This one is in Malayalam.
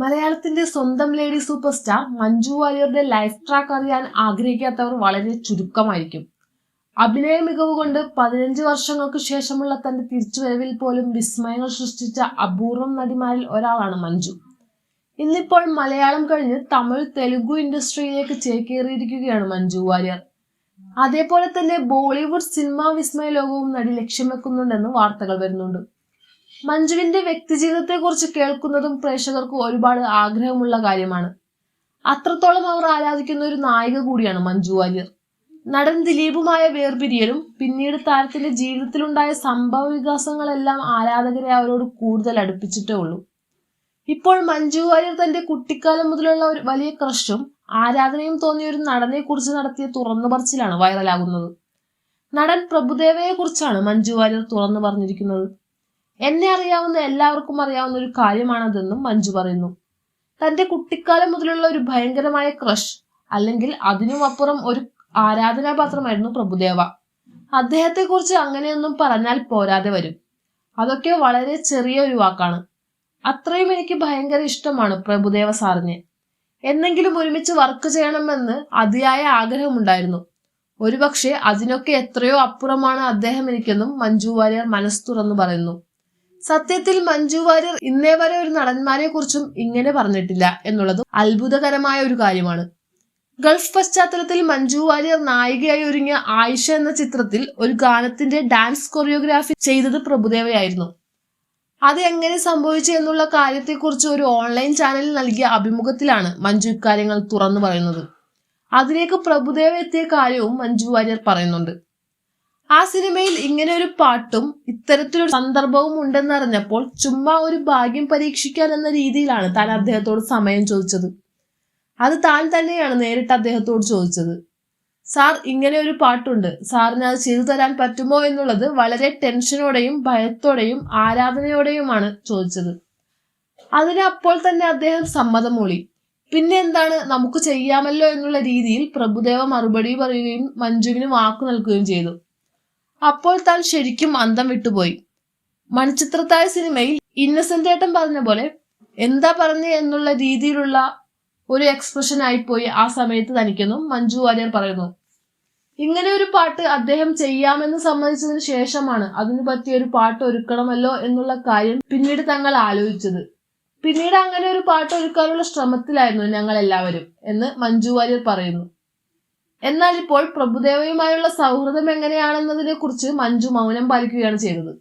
മലയാളത്തിന്റെ സ്വന്തം ലേഡി സൂപ്പർ സ്റ്റാർ മഞ്ജു വാര്യരുടെ ലൈഫ് ട്രാക്ക് അറിയാൻ ആഗ്രഹിക്കാത്തവർ വളരെ ചുരുക്കമായിരിക്കും. അഭിനയ മികവ് കൊണ്ട് പതിനഞ്ച് വർഷങ്ങൾക്ക് ശേഷമുള്ള തന്റെ തിരിച്ചുവരവിൽ പോലും വിസ്മയങ്ങൾ സൃഷ്ടിച്ച അപൂർവം നടിമാരിൽ ഒരാളാണ് മഞ്ജു. ഇന്നിപ്പോൾ മലയാളം കഴിഞ്ഞ് തമിഴ് തെലുഗു ഇൻഡസ്ട്രിയിലേക്ക് ചേക്കേറിയിരിക്കുകയാണ് മഞ്ജു വാര്യർ. അതേപോലെ തന്നെ ബോളിവുഡ് സിനിമാ വിസ്മയ ലോകവും നടി ലക്ഷ്യം വെക്കുന്നുണ്ടെന്ന് വാർത്തകൾ വരുന്നുണ്ട്. മഞ്ജുവിന്റെ വ്യക്തിജീവിതത്തെക്കുറിച്ച് കേൾക്കുന്നതും പ്രേക്ഷകർക്ക് ഒരുപാട് ആഗ്രഹമുള്ള കാര്യമാണ്. അത്രത്തോളം അവർ ആരാധിക്കുന്ന ഒരു നായിക കൂടിയാണ് മഞ്ജു വാര്യർ. നടൻ ദിലീപുമായ വേർപിരിയലും പിന്നീട് താരത്തിന്റെ ജീവിതത്തിലുണ്ടായ സംഭവ വികാസങ്ങളെല്ലാം ആരാധകരെ അവരോട് കൂടുതൽ അടുപ്പിച്ചിട്ടേ ഉള്ളൂ. ഇപ്പോൾ മഞ്ജു വാര്യർ തന്റെ കുട്ടിക്കാലം മുതലുള്ള ഒരു വലിയ ക്രഷും ആരാധനയും തോന്നിയ ഒരു നടനെ കുറിച്ച് നടത്തിയ തുറന്നു പറച്ചിലാണ് വൈറലാകുന്നത്. നടൻ പ്രഭുദേവയെ കുറിച്ചാണ് മഞ്ജു വാര്യർ തുറന്നു പറഞ്ഞിരിക്കുന്നത്. എന്നെ അറിയാവുന്ന എല്ലാവർക്കും അറിയാവുന്ന ഒരു കാര്യമാണതെന്നും മഞ്ജു പറയുന്നു. തന്റെ കുട്ടിക്കാലം മുതലുള്ള ഒരു ഭയങ്കരമായ ക്രഷ് അല്ലെങ്കിൽ അതിനും അപ്പുറം ഒരു ആരാധനാപാത്രമായിരുന്നു പ്രഭുദേവ. അദ്ദേഹത്തെ കുറിച്ച് അങ്ങനെയൊന്നും പറഞ്ഞാൽ പോരാതെ വരും. അതൊക്കെ വളരെ ചെറിയ ഒരു വാക്കാണ്. അത്രയും എനിക്ക് ഭയങ്കര ഇഷ്ടമാണ് പ്രഭുദേവ സാറിനെ. എന്നെങ്കിലും ഒരുമിച്ച് വർക്ക് ചെയ്യണമെന്ന് അതിയായ ആഗ്രഹമുണ്ടായിരുന്നു. ഒരുപക്ഷെ അതിനൊക്കെ എത്രയോ അപ്പുറമാണ് അദ്ദേഹം എനിക്കെന്നും മഞ്ജു വാര്യർ മനസ്സ് തുറന്നു പറയുന്നു. സത്യത്തിൽ മഞ്ജു വാര്യർ ഇന്നേ വരെ ഒരു നടന്മാരെ കുറിച്ചും ഇങ്ങനെ പറഞ്ഞിട്ടില്ല എന്നുള്ളതും അത്ഭുതകരമായ ഒരു കാര്യമാണ്. ഗൾഫ് പശ്ചാത്തലത്തിൽ മഞ്ജു വാര്യർ നായികയായി ഒരുങ്ങിയ ആയിഷ എന്ന ചിത്രത്തിൽ ഒരു ഗാനത്തിന്റെ ഡാൻസ് കൊറിയോഗ്രാഫി ചെയ്തത് പ്രഭുദേവയായിരുന്നു. അത് എങ്ങനെ സംഭവിച്ചു എന്നുള്ള കാര്യത്തെക്കുറിച്ച് ഒരു ഓൺലൈൻ ചാനലിൽ നൽകിയ അഭിമുഖത്തിലാണ് മഞ്ജു ഇക്കാര്യങ്ങൾ തുറന്നു പറയുന്നത്. അതിലേക്ക് പ്രഭുദേവ എത്തിയ കാര്യവും മഞ്ജു വാര്യർ പറയുന്നുണ്ട്. ആ സിനിമയിൽ ഇങ്ങനെ ഒരു പാട്ടും ഇത്തരത്തിലൊരു സന്ദർഭവും ഉണ്ടെന്നറിഞ്ഞപ്പോൾ ചുമ്മാ ഒരു ഭാഗ്യം പരീക്ഷിക്കാൻ എന്ന രീതിയിലാണ് താൻ അദ്ദേഹത്തോട് സമയം ചോദിച്ചത്. അത് താൻ തന്നെയാണ് നേരിട്ട് അദ്ദേഹത്തോട് ചോദിച്ചത്. സാർ ഇങ്ങനെ ഒരു പാട്ടുണ്ട്. സാറിന് അത് ചെയ്തു തരാൻ പറ്റുമോ എന്നുള്ളത് വളരെ ടെൻഷനോടെയും ഭയത്തോടെയും ആരാധനയോടെയുമാണ് ചോദിച്ചത്. അതിന് അപ്പോൾ തന്നെ അദ്ദേഹം സമ്മതം മൂളി പിന്നെ എന്താണ്? നമുക്ക് ചെയ്യാമല്ലോ എന്നുള്ള രീതിയിൽ പ്രഭുദേവ മറുപടി പറയുകയും മഞ്ജുവിന് വാക്കു നൽകുകയും ചെയ്തു. അപ്പോൾ താൻ ശരിക്കും അന്തം വിട്ടുപോയി. മണിച്ചിത്രത്തായ സിനിമയിൽ ഇന്നസെന്റ് ഏട്ടൻ പറഞ്ഞ പോലെ എന്താ പറഞ്ഞു എന്നുള്ള രീതിയിലുള്ള ഒരു എക്സ്പ്രഷൻ ആയിപ്പോയി ആ സമയത്ത് തനിക്കെന്നും മഞ്ജു വാര്യർ പറയുന്നു. ഇങ്ങനെ ഒരു പാട്ട് അദ്ദേഹം ചെയ്യാമെന്ന് സമ്മതിച്ചതിന് ശേഷമാണ് അതിനു പറ്റിയ ഒരു പാട്ട് ഒരുക്കണമല്ലോ എന്നുള്ള കാര്യം പിന്നീട് തങ്ങൾ ആലോചിച്ചത്. പിന്നീട് അങ്ങനെ ഒരു പാട്ട് ഒരുക്കാനുള്ള ശ്രമത്തിലായിരുന്നു ഞങ്ങൾ എല്ലാവരും എന്ന് മഞ്ജു വാര്യർ പറയുന്നു. എന്നാൽ ഇപ്പോൾ പ്രഭുദേവയുമായുള്ള സൗഹൃദം എങ്ങനെയാണെന്നതിനെ കുറിച്ച് മഞ്ജു മൗനം പാലിക്കുകയാണ് ചെയ്തത്.